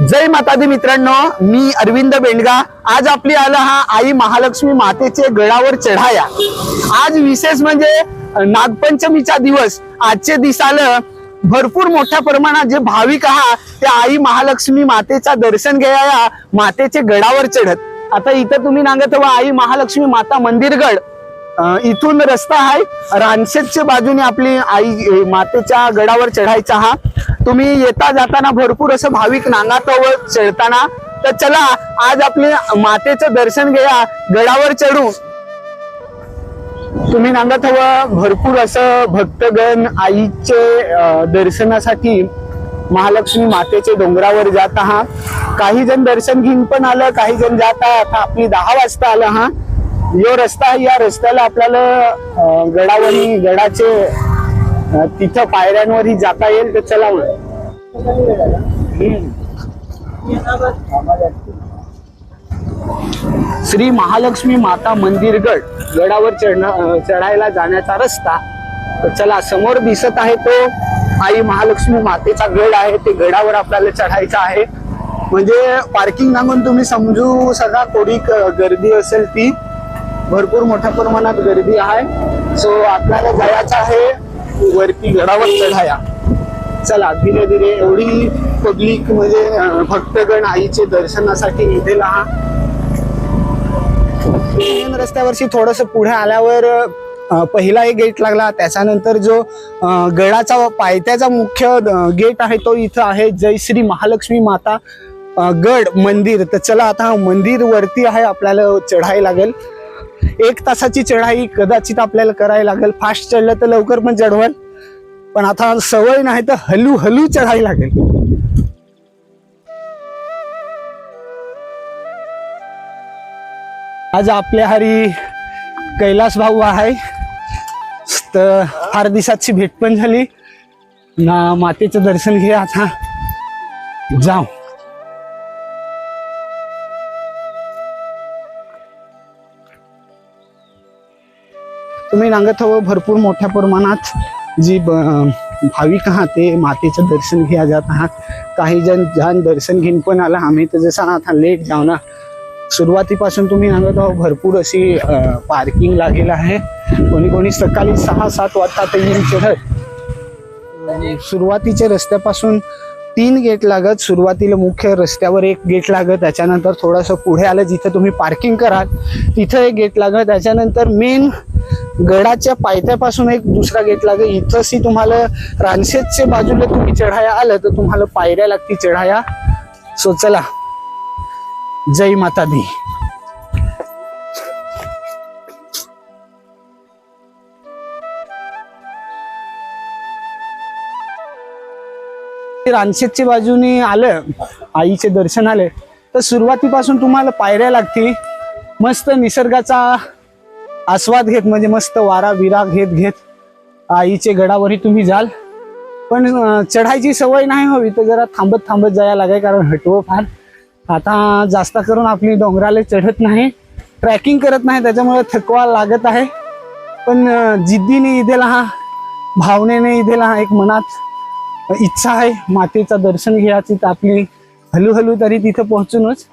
जय माता दी मित्रांनो मी अरविंद बेंडगा. आज आपली आलं हा आई महालक्ष्मी मातेचे गडावर चढाया. आज विशेष म्हणजे नागपंचमीचा दिवस. आजचे दिवस आलं भरपूर मोठ्या प्रमाणात जे भाविक आहात ते आई महालक्ष्मी मातेचा दर्शन घ्याया मातेचे गडावर चढत. आता इथं तुम्ही सांगत व आई महालक्ष्मी माता मंदिरगड. इथून रस्ता आहे. रानशेतच्या बाजूने आपली आई मातेच्या गडावर चढायचा हा. तुम्ही येता जाताना भरपूर असं भाविक नांगातोवर चढताना तर चला आज आपले मातेचं दर्शन घ्या गडावर चढू. तुम्ही सांगत हवं भरपूर असं भक्तगण आईचे दर्शनासाठी महालक्ष्मी मातेचे डोंगरावर जात आहात. काही जण दर्शन घेऊन पण आलं काही जण जात आता आपली दहा वाजता आलं हा. यो रस्ता आहे या रस्त्याला आपल्याला गडावरी गडाचे तिथं पायऱ्यांवरही जाता येईल तर चला मग. श्री महालक्ष्मी माता मंदिर गड गडावर चढणं चढायला जाण्याचा रस्ता. तर चला समोर दिसत आहे तो आई महालक्ष्मी मातेचा गड आहे. ते गडावर आपल्याला चढायचा आहे. म्हणजे पार्किंग नांगून तुम्ही समजू सगळा थोडी क- गर्दी असेल ती. भरपूर मोठ्या प्रमाणात गर्दी आहे. सो आपल्याला जायचं आहे वरती गडावर चढाया. चला धीरे धीरे एवढी पब्लिक म्हणजे भक्तगण आईचे दर्शनासाठी निघेला. हा मेन रस्त्यावरशी थोडस पुढे आल्यावर पहिला एक गेट लागला. त्याच्यानंतर जो गडाचा पायथ्याचा मुख्य गेट आहे तो इथं आहे. जय श्री महालक्ष्मी माता गड मंदिर. तर चला आता हा मंदिर वरती आहे आपल्याला चढायला लागेल. एक तासाची चढाई कदाचित आपल्याला करायला लागेल. फास्ट चढलं तर लवकर पण चढवाल. पण आता सवय नाही तर हलू हलू चढायला लागेल. आज आपल्या हरी कैलास भाऊ आहे. तर फार दिवसाची भेट पण झाली. ना मातेचं दर्शन घे आता. जाऊ. तुम्ही नांगत हवं भरपूर मोठ्या प्रमाणात जी ब- भाविक आहात ते मातेचं दर्शन घ्या जात आहात. काही जण जण दर्शन घेऊन पण आला. आम्ही तर जसं आता लेट जाऊ ना. सुरुवातीपासून तुम्ही नांगत आहो भरपूर अशी पार्किंग लागेल आहे. कोणी कोणी सकाळी सहा सात वाजता ते येऊन चढत सुरुवातीच्या रस्त्यापासून तीन गेट लागत. सुरुवातीला मुख्य रस्त्यावर एक गेट लागत. त्याच्यानंतर थोडंसं पुढे आलं जिथं तुम्ही पार्किंग कराल तिथं एक गेट लागत. त्याच्यानंतर मेन गडाच्या पायथ्यापासून एक दुसरा गेट लागेल. इथंही तुम्हाला रानशेतच्या बाजूला तुम्ही चढाया आलं तर तुम्हाला पायऱ्या लागतील चढाया. सो चला. जय माता दी. रानशेतच्या बाजूने आलं आईचे दर्शन आले तर सुरुवातीपासून तुम्हाला पायऱ्या लागतील. मस्त निसर्गाचा आस्वाद घेत म्हणजे मस्त वारा विरा घेत घेत आईचे गडावरही तुम्ही जाल. पण चढायची सवय नाही हवी तर जरा थांबत थांबत जायला लागाय कारण हटवं फार. आता जास्त करून आपली डोंगराला चढत नाही ट्रॅकिंग करत नाही त्याच्यामुळे थकवा लागत आहे. पण जिद्दीने इदेला हा भावनेने इदेला हा एक मनात इच्छा आहे मातेचं दर्शन घ्यायची तर आपली हळूहळू तरी तिथं पोहोचूनच.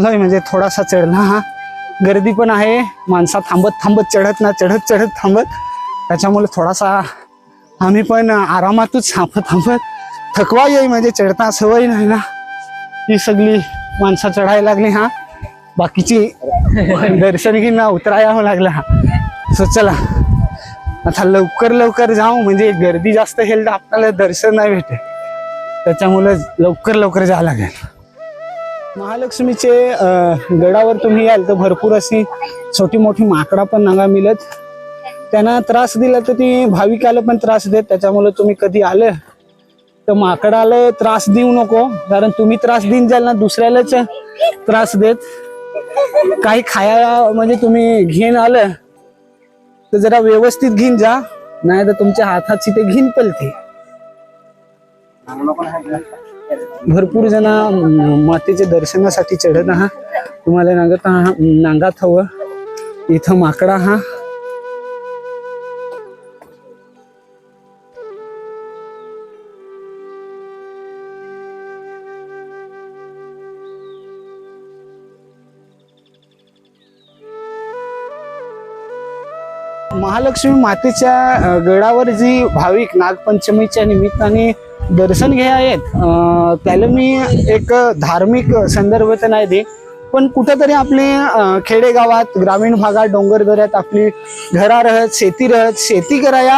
चढलोय म्हणजे थोडासा चढला हा. गर्दी पण आहे माणसा थांबत थांबत चढत ना चढत चढत थांबत. त्याच्यामुळे थोडासा आम्ही पण आरामातच थांबत थांबत. थकवा येई म्हणजे चढता सवय नाही ना. ही सगळी माणसं चढायला लागली हा. बाकीची दर्शन घेऊन उतरायला उतराया लागला. हा सो चला आता लवकर लवकर जाऊ म्हणजे गर्दी जास्त हेल तर आपल्याला दर्शन नाही भेटेल. त्याच्यामुळे लवकर लवकर जावं लागेल. महालक्ष्मीचे गडावर तुम्ही याल तर भरपूर अशी छोटी मोठी माकडा पण नागा मिळत. त्यांना त्रास दिला तर ती भाविकाला पण त्रास देत. त्याच्यामुळे तुम्ही कधी आलं तर माकडाला त्रास देऊ नको. कारण तुम्ही त्रास देऊन जाल ना दुसऱ्यालाच त्रास देत. काही खायला म्हणजे तुम्ही घेऊन आलं तर जरा व्यवस्थित घेऊन जा. नाही तर तुमच्या हाताची ते घेऊन पलते. भरपूर जण मातेचे दर्शनासाठी चढत आहा. तुम्हाला नागत आहा नांगात हवं. इथं माकडा हा महालक्ष्मी मातेच्या गडावर जी भाविक नागपंचमीच्या निमित्ताने दर्शन घ्या आहेत. त्याला मी एक धार्मिक संदर्भ तर नाही दे पण कुठंतरी आपले खेडेगावात ग्रामीण भागात डोंगर दऱ्यात आपली घरा रहत शेती रहत शेती कराया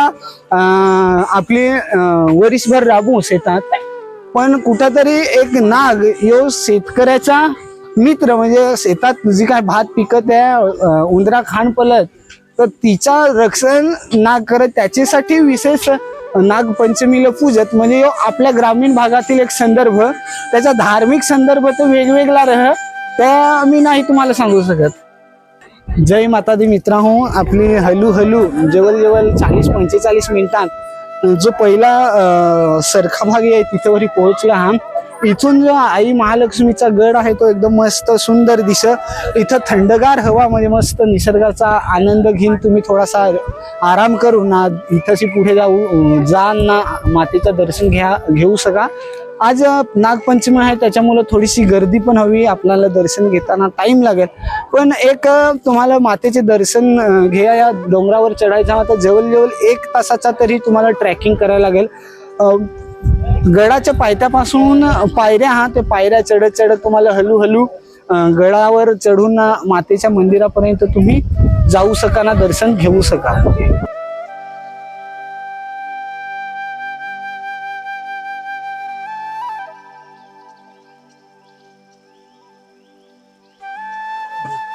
आपली वरीसभर राबू शेतात. पण कुठंतरी एक नाग यो शेतकऱ्याचा मित्र म्हणजे शेतात जी काय भात पिकत आहे उंदरा खाण पलत तर तिचा रक्षण नाग करत त्याच्यासाठी विशेष नागपंचमीला पूजत म्हणजे आपल्या ग्रामीण भागातील एक संदर्भ त्याचा धार्मिक संदर्भ तर वेगवेगळा रह त्या मी नाही तुम्हाला सांगू शकत. जय माता दी मित्रा हो आपली हलू हलू जवळ जवळ चाळीस पंचेचाळीस मिनिटात जो पहिला सरखा भाग आहे तिथेवरी पोहोचला हा. इथून जो आई महालक्ष्मीचा गड आहे तो एकदम मस्त सुंदर दिस इथं थंडगार हवा म्हणजे मस्त निसर्गाचा आनंद घेऊन तुम्ही थोडासा आराम करू ना इथंशी पुढे जाऊ जा ना मातेचं दर्शन घ्या घेऊ सका आज नागपंचमी आहे त्याच्यामुळं थोडीशी गर्दी पण हवी आपल्याला दर्शन घेताना टाईम लागेल. पण एक तुम्हाला मातेचे दर्शन घ्या या डोंगरावर चढायचं आता जवळजवळ एक तासाचा तरी तुम्हाला ट्रॅकिंग करायला लागेल. गडाच्या पायथ्यापासून पायऱ्या हा ते पायऱ्या चढत चढत तुम्हाला हळूहळू गडावर चढून मातेच्या मंदिरापर्यंत तुम्ही जाऊ सका ना दर्शन घेऊ सका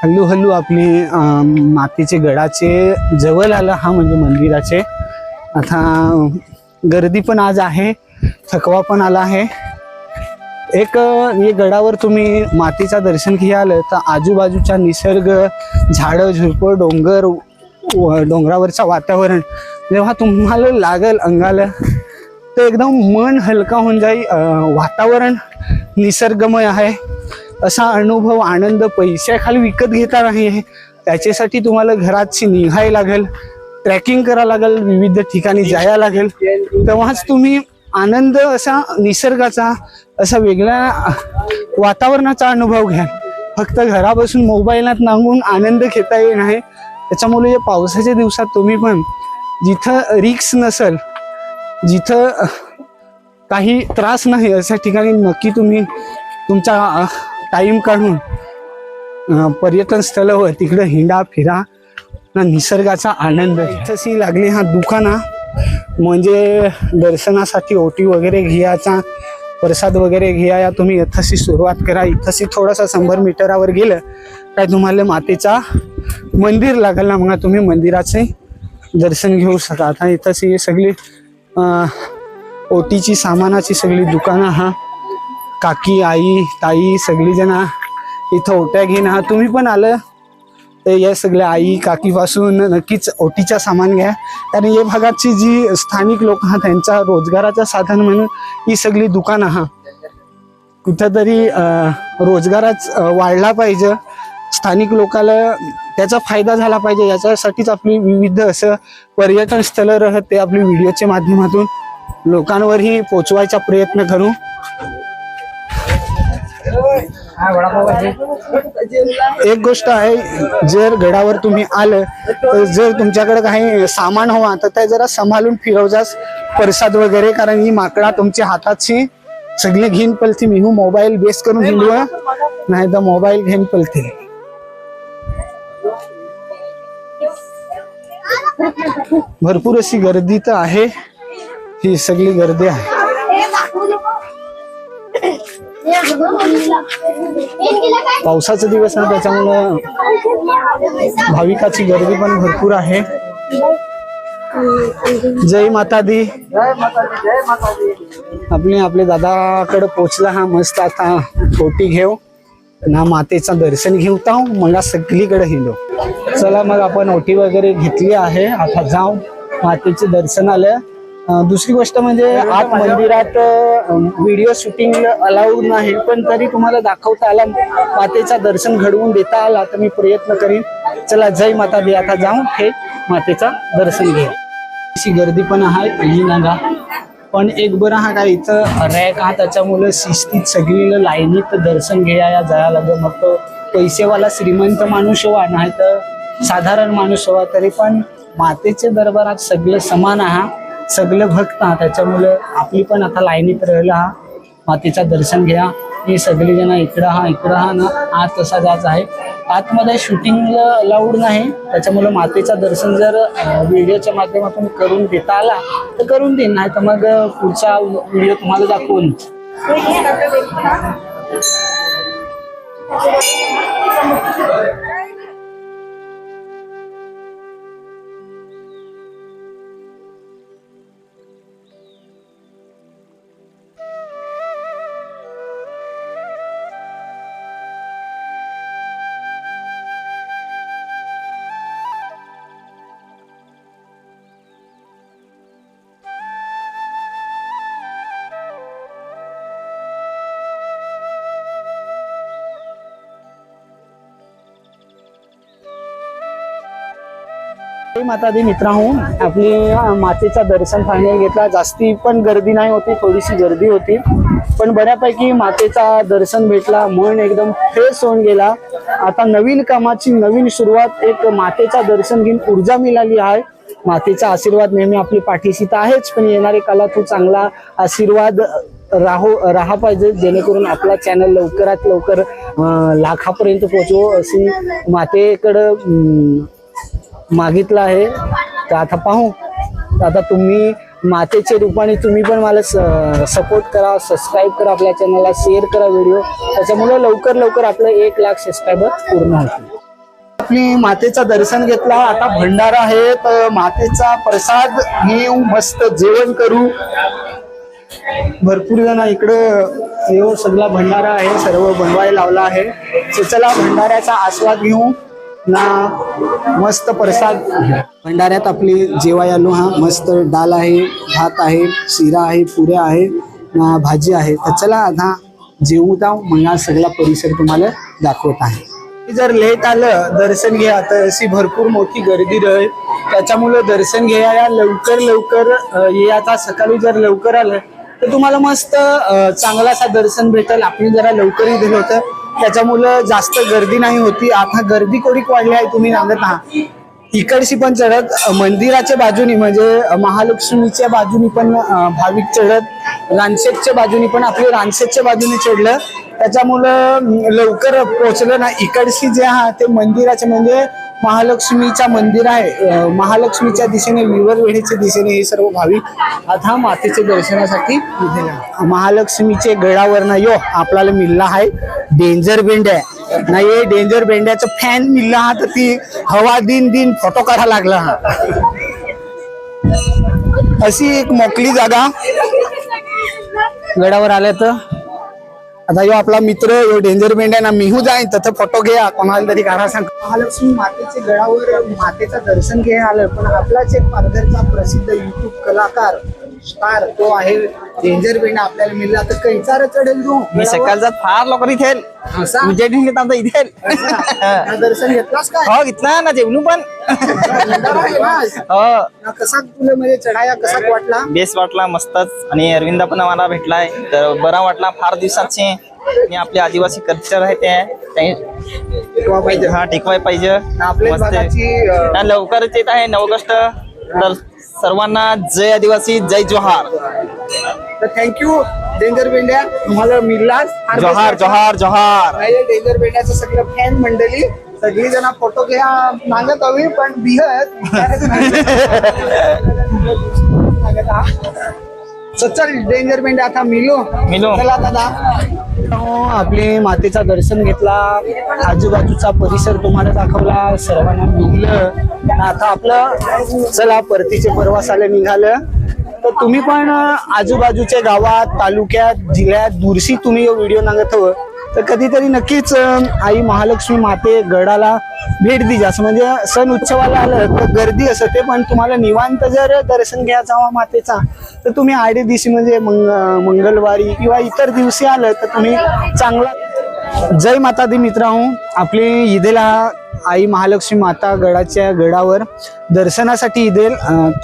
हळूहळू हल्लू आपली मातेचे मातीचे गडाचे जवळ आलं हा म्हणजे मंदिराचे. आता गर्दी पण आज आहे. थकवा पण आला आहे. एक हे गडावर तुम्ही मातीचा दर्शन घ्याल तर आजूबाजूचा निसर्ग झाडं झुडपं डोंगर व- डोंगरावरचं वातावरण जेव्हा तुम्हाला लागल अंगाला तर एकदम मन हलका होऊन जाईल. वातावरण निसर्गमय आहे. असा अनुभव आनंद पैशाखाली विकत घेता नाही आहे. त्याच्यासाठी तुम्हाला घरातशी निघायला लागेल ट्रॅकिंग करावं लागेल विविध ठिकाणी जायला लागेल. तेव्हाच तुम्ही आनंद असा निसर्गाचा असा वेगळ्या वातावरणाचा अनुभव घ्या. फक्त घरा बसून मोबाईलात नांगून आनंद घेता येईल आहे. त्याच्यामुळे या पावसाच्या दिवसात तुम्ही पण जिथं रिक्स नसल जिथं काही त्रास नाही अशा ठिकाणी नक्की तुम्ही तुमचा टाईम काढून पर्यटन स्थळावर तिकडं हिंडा फिरा ना निसर्गाचा आनंद. इथंशी लागली हा दुकाना म्हणजे दर्शनासाठी ओटी वगैरे घ्यायचा प्रसाद वगैरे घ्या तुम्ही इथंशी सुरुवात करा. इथंशी थोडासा शंभर मीटरावर गेलं काय तुम्हाला मातेचा मंदिर लागेल ना मग तुम्ही मंदिराचे दर्शन घेऊ शका आता इथंशी सगळी ओटीची सामानाची सगळी दुकानं हा काकी आई ताई सगळी जण इथं ओट्या घेणं हा तुम्ही पण आलं तर या सगळ्या आई काकीपासून नक्कीच ओटीचा सामान घ्या. कारण या भागाची जी स्थानिक लोक हा त्यांचा रोजगाराचं साधन म्हणून ही सगळी दुकानं हा कुठंतरी रोजगाराच रोजगारच वाढला पाहिजे. स्थानिक लोकाला त्याचा फायदा झाला पाहिजे. याच्यासाठीच आपली विविध असं पर्यटन स्थळं राहत ते आपली व्हिडिओच्या माध्यमातून लोकांवरही पोचवायचा प्रयत्न करू. एक गोष्ट आहे जर गडावर तुम्ही आलं तर जर तुमच्याकडे काही सामान हवा तर ते जरा सांभाळून फिरवजास प्रसाद वगैरे कारण ही माकडा तुमच्या हाताची सगळे घेऊन पलती मी मोबाईल बेस करून हिंडू नाही तर मोबाईल घेऊन पलते भरपूर अशी गर्दी तर आहे. ही सगळी गर्दी आहे. पावसाचा दिवस आहे त्याच्यामुळं भाविकाची गर्दी पण भरपूर आहे. जय माता दी आपले आपले दादाकडे पोचला हा मस्त आता फोटी घेऊ. ना मातेचं दर्शन घेऊता मला सगळीकडे हिलो चला मग आपण ओटी वगैरे घेतली आहे. आता जाऊ. मातेचे दर्शन आलं दुसरी गोष्ट म्हणजे आत मंदिरात व्हिडिओ शूटिंग अलाउड नाही पण तरी तुम्हाला दाखवता आला मातेचा दर्शन घडवून देता आला तर मी प्रयत्न करीन. चला जय माता दी. आता जाऊ थेट मातेचा दर्शन घ्या अशी गर्दी पण आहे ही नागा. पण एक बरं हा काय इथं रॅक हा त्याच्यामुळे शिस्तीत सगळी लाईनीत दर्शन घ्यायला जायला लागलं. मग तो पैसेवाला श्रीमंत माणूस वा नाही तर साधारण माणूस हवा तरी पण मातेचे दरबारात सगळं समान आहात सगळं भक्त आहात त्याच्यामुळे आपली पण आता लाईनीत राहिलं हा. मातेचं दर्शन घ्या. ही सगळेजण इकडं हा इकडं हा ना आत तसा जात आहे. आतमध्ये शूटिंगला अलाउड नाही. त्याच्यामुळे मातेचं दर्शन जर व्हिडिओच्या माध्यमातून करून देता आला तर करून देईन. नाही तर मग पुढचा व्हिडिओ तुम्हाला दाखवून. माता दी मित्रांनो आपली मातेचा दर्शन फायनल घेतला. जास्ती पण गर्दी नाही होती थोडीशी गर्दी होती. पण बऱ्यापैकी मातेचा दर्शन भेटला मन एकदम फ्रेश होऊन गेला. आता नवीन कामाची नवीन सुरुवात एक मातेचा दर्शन घेऊन ऊर्जा मिळाली आहे. मातेचा आशीर्वाद नेहमी आपली पाठीशी तर आहेच पण येणारे काला तो चांगला आशीर्वाद राहो राहा पाहिजे. जेणेकरून आपला चॅनल लवकरात लवकर लाखापर्यंत पोहोचवो अशी मातेकडं मागितलं आहे. तर आता पाहू. तर आता तुम्ही मातेचे रूपाने तुम्ही पण मला सपोर्ट करा सबस्क्राईब करा आपल्या चॅनलला शेअर करा व्हिडिओ त्याच्यामुळे लवकर लवकर आपलं एक लाख सबस्क्रायबर पूर्ण होतील. आपली मातेचा दर्शन घेतला. आता भंडारा आहे. तर मातेचा प्रसाद घेऊ मस्त जेवण करू. भरपूर जण इकडं येऊ सगळा भंडारा आहे. सर्व बनवायला लावला आहे. चला भंडाऱ्याचा आस्वाद घेऊ. ना मस्त प्रसाद. भंडाऱ्यात आपली जेवाय आलो हा. मस्त डाल आहे भात आहे शिरा आहे पुऱ्या आहे ना भाजी आहे. तर चला आता जेवू जाऊ. मग हा सगळा परिसर तुम्हाला दाखवत आहे. जर लेट आलं दर्शन घ्या. तर अशी भरपूर मोठी गर्दी राहील त्याच्यामुळे दर्शन घ्यायला लवकर लवकर अं, ये आता सकाळी जर लवकर आलं तर तुम्हाला मस्त चांगला असा दर्शन भेटेल. आपण जरा लवकरही दिलं होतं. त्याच्यामुळं जास्त गर्दी नाही होती. आता गर्दी कोडीक वाढली आहे तुम्ही नांदत आहात. इकडची पण चढत मंदिराच्या बाजूनी म्हणजे महालक्ष्मीच्या बाजूनी पण भाविक चढत रानशेतच्या बाजूनी पण आपले रानशेतच्या बाजूने चढलं. त्याच्यामुळं लवकर पोहोचलं ना इकडची जे हा ते मंदिराचे म्हणजे महालक्ष्मीच्या मंदिर आहे. महालक्ष्मीच्या दिशेने विवर वेढेच्या दिशेने हे सर्व भाविक आता मातेच्या दर्शनासाठी महालक्ष्मीचे गडावरनं यो आपल्याला मिळला आहे. डेंजर बेंड्या नाही ये डेंजर बेंड्याचं फॅन मिळला हा तर ती हवा दिन दिन फोटो काढा लागला हा. अशी एक मोकळी जागा. गडावर आल्या तर? आता यो आपला मित्र यो डेंजर बेंड्या ना मीहू जाईन तसं फोटो घ्या कोणाला तरी काढा सांग. महालक्ष्मी मातेच्या गडावर मातेचं दर्शन घ्यायला आलं पण आपलाच एक पालघरचा प्रसिद्ध युट्यूब कलाकार स्टार तो आहे. डेंजर बेंडा आपल्याला मिळला. तर कैचार चढेल तू. मी सकाळचा फार लवकर इथे असा? इथे हा, दर्शन घेतलास काय? हो घेतला ना जेवणू पण. हो. ना कसा तुला म्हणजे चढाया कसा वाटला? बेस वाटला मस्तच. आणि अरविंदा पण आम्हाला भेटलाय. तर बरा वाटला फार दिवसाचे. आणि आपले आदिवासी कल्चर आहे ते. ते पाहिजे. हा टिकवाय पाहिजे. आपल्या मस्त आहे. भागाची अं, लवकरच येत आहे नऊ ऑगस्ट. तर सर्वांना जय आदिवासी जय जोहार. तर थँक्यू डेंजर बेंड्या तुम्हाला मिळलाच. फार जोहार जोहार जोहार. नाही डेंजर बेंड्याचं सगळं फॅन मंडळी. सगळी जण फोटो घ्या. मागत हवी पण बिहत. चल डेंजर बेंड्या आता मिलो. मिलो. चला दादा हो, आपली मातेचा दर्शन घेतला. आजूबाजूचा परिसर तुम्हाला दाखवला. सर्वांना मिळलं. आता आपलं चला परतीचे प्रवासाला निघालं. तर तुम्ही पण आजूबाजूच्या गावात तालुक्यात जिल्ह्यात दूरशी तुम्ही व्हिडिओ नागत हवं तर कधीतरी नक्कीच आई महालक्ष्मी माते गडाला भेट दी. असं म्हणजे सण उत्सवाला आलं तर गर्दी असते पण तुम्हाला निवांत जर दर्शन घ्यायचा हवा मातेचा तर तुम्ही आडे दिवशी म्हणजे मंग मंगळवारी किंवा इतर दिवशी आलं तर तुम्ही चांगला. जय माता दी मित्रांनो आपली ईदेला आई महालक्ष्मी माता गडाच्या गडावर दर्शनासाठी देईल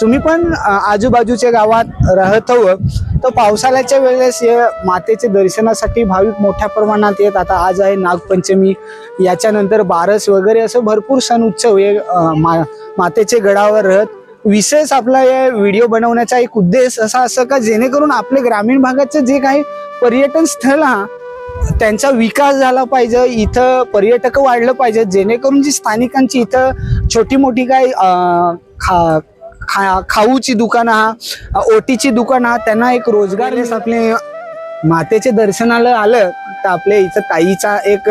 तुम्ही पण आजूबाजूच्या गावात राहत हवं हो. तर पावसाळ्याच्या वेळेस या मातेचे दर्शनासाठी भाविक मोठ्या प्रमाणात येत. आता आज आहे नागपंचमी. याच्यानंतर बारस वगैरे असं भरपूर सण उत्सव हे मा मातेचे गडावर राहत. विशेष आपला या व्हिडिओ बनवण्याचा एक उद्देश असा असं का जेणेकरून आपले ग्रामीण भागाचं जे काही पर्यटन स्थळ हा त्यांचा विकास झाला पाहिजे इथं पर्यटक वाढलं पाहिजे जेणेकरून जी स्थानिकांची इथं छोटी मोठी काय खा खा खाऊची दुकानं हा ओटीची दुकानं हा त्यांना एक रोजगार आपले मातेचे दर्शनाला आलं तर आपल्या इथं ताईचा एक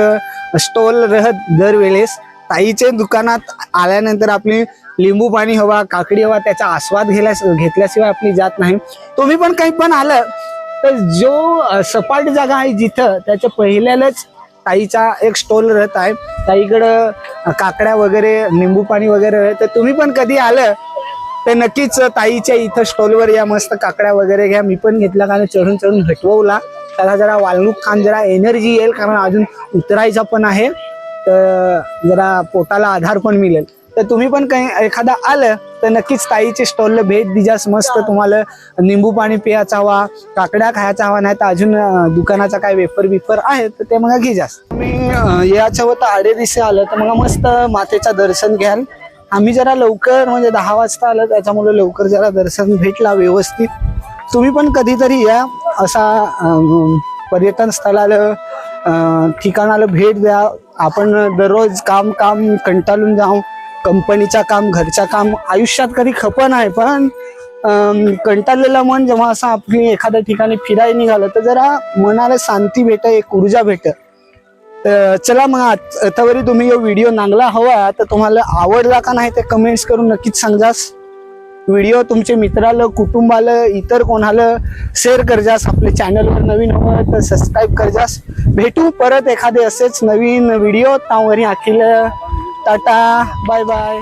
स्टॉल राहत दरवेळेस. ताईचे दुकानात आल्यानंतर आपली लिंबू पाणी हवा काकडी हवा त्याचा आस्वाद घेल्यास घेतल्याशिवाय आपली जात नाही. तुम्ही पण काही पण आलं तर जो सपाट जागा आहे जिथं त्याच्या पहिल्यालाच ताईचा एक स्टॉल राहत आहे. ताईकडं काकड्या वगैरे निंबू पाणी वगैरे तर तुम्ही पण कधी आलं तर नक्कीच ताईच्या इथं स्टॉलवर या मस्त काकड्या वगैरे घ्या. मी पण घेतला कारण चढून चढून हटवला त्याला जरा वालणूक खान जरा एनर्जी येईल कारण अजून उतरायचा पण आहे. तर जरा पोटाला आधार पण मिळेल. तर तुम्ही पण काही एखादा आलं तर नक्कीच ताईच्या स्टॉलला भेट दिजास मस्त तुम्हाला निंबू पाणी पियाचा हवा काकड्या खायचा हवा नाही तर अजून दुकानाचा काय वेफर बिफर आहे तर ते मग घेजास तुम्ही याच्या होतं आडे दिसे आलं तर मग मस्त मातेचं दर्शन घ्याल. आम्ही जरा लवकर म्हणजे दहा वाजता आलं त्याच्यामुळे लवकर जरा दर्शन भेटला व्यवस्थित. तुम्ही पण कधीतरी या असा पर्यटन स्थळाला ठिकाणाला भेट द्या. आपण दररोज काम काम कंटाळून जाऊ. कंपनीचा काम घरच्या काम आयुष्यात कधी खपन आहे पण कंटाळलेलं मन जेव्हा असं आपली एखाद्या ठिकाणी फिरायला निघालं तर जरा मनाला शांती भेट एक ऊर्जा भेट. तर चला मग आत- आतावरी तुम्ही यो व्हिडिओ नांगला हवा तर तुम्हाला आवडला का नाही ते कमेंट्स करून नक्कीच सांगास व्हिडिओ तुमचे मित्राला कुटुंबाला इतर कोणाला शेअर करजास आपल्या चॅनलवर नवीन हवं तर सबस्क्राईब करजास भेटू परत एखादे असेच नवीन व्हिडिओ. तावरी अखिल টাটা বাই বাই।